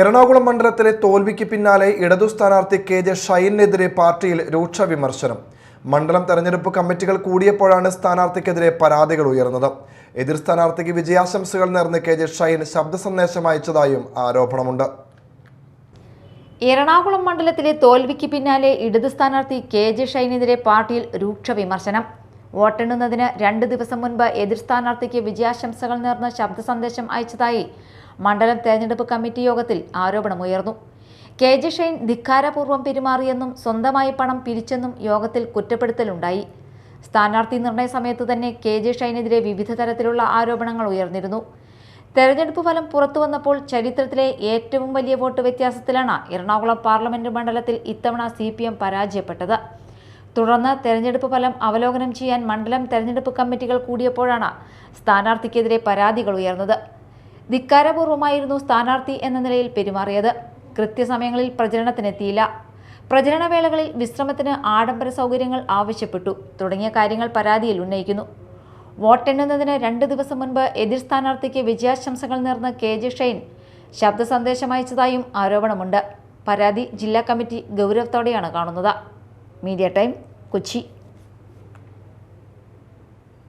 എറണാകുളം മണ്ഡലത്തിലെ തോൽവിക്ക് പിന്നാലെ ഇടതു സ്ഥാനാർത്ഥി കെ ജെ ഷൈനെതിരെ പാർട്ടിയിൽ രൂക്ഷ വിമർശനം. മണ്ഡലം തെരഞ്ഞെടുപ്പ് കമ്മിറ്റികൾ കൂടിയപ്പോഴാണ് സ്ഥാനാർത്ഥിക്കെതിരെ പരാതികൾ ഉയർന്നത്. എതിർ സ്ഥാനാർത്ഥിക്ക് വിജയാശംസകൾ നേർന്ന് കെ ജെ ഷൈൻ ശബ്ദ സന്ദേശം അയച്ചതായും ആരോപണമുണ്ട്. എറണാകുളം മണ്ഡലത്തിലെ തോൽവിക്ക് പിന്നാലെ ഇടതു സ്ഥാനാർത്ഥി കെ ജെ ഷൈനെതിരെ പാർട്ടിയിൽ രൂക്ഷ വിമർശനം. വോട്ടെണ്ണുന്നതിന് രണ്ട് ദിവസം മുൻപ് എതിർ സ്ഥാനാർത്ഥിക്ക് വിജയാശംസകൾ നേർന്ന് ശബ്ദ സന്ദേശം അയച്ചതായി മണ്ഡലം തെരഞ്ഞെടുപ്പ് കമ്മിറ്റി യോഗത്തിൽ ആരോപണമുയർന്നു. കെ ജെ ഷൈൻ ധിക്കാരപൂർവം പെരുമാറിയെന്നും സ്വന്തമായി പണം പിരിച്ചെന്നും യോഗത്തിൽ കുറ്റപ്പെടുത്തലുണ്ടായി. സ്ഥാനാർത്ഥി നിർണയ സമയത്ത് തന്നെ കെ ജെ ഷൈനെതിരെ വിവിധ തരത്തിലുള്ള ആരോപണങ്ങൾ ഉയർന്നിരുന്നു. തെരഞ്ഞെടുപ്പ് ഫലം പുറത്തു വന്നപ്പോൾ ചരിത്രത്തിലെ ഏറ്റവും വലിയ വോട്ട് വ്യത്യാസത്തിലാണ് എറണാകുളം പാർലമെന്റ് മണ്ഡലത്തിൽ ഇത്തവണ സി പരാജയപ്പെട്ടത്. തുടർന്ന് തെരഞ്ഞെടുപ്പ് ഫലം അവലോകനം ചെയ്യാൻ മണ്ഡലം തെരഞ്ഞെടുപ്പ് കമ്മിറ്റികൾ കൂടിയപ്പോഴാണ് സ്ഥാനാർത്ഥിക്കെതിരെ പരാതികൾ ഉയർന്നത്. ധിക്കാരപൂർവമായിരുന്നു സ്ഥാനാർത്ഥി എന്ന നിലയിൽ പെരുമാറിയത്. കൃത്യസമയങ്ങളിൽ പ്രചരണത്തിനെത്തിയില്ല. പ്രചരണവേളകളിൽ വിശ്രമത്തിന് ആഡംബര സൗകര്യങ്ങൾ ആവശ്യപ്പെട്ടു. തുടങ്ങിയ കാര്യങ്ങൾ പരാതിയിൽ ഉന്നയിക്കുന്നു. വോട്ടെണ്ണുന്നതിന് രണ്ട് ദിവസം മുൻപ് എതിർ സ്ഥാനാർത്ഥിക്ക് വിജയാശംസകൾ നേർന്ന് കെ ജെ ഷെയ്ൻ ശബ്ദ സന്ദേശം അയച്ചതായും ആരോപണമുണ്ട്. പരാതി ജില്ലാ കമ്മിറ്റി ഗൗരവത്തോടെയാണ് കാണുന്നത്. Media time Kochi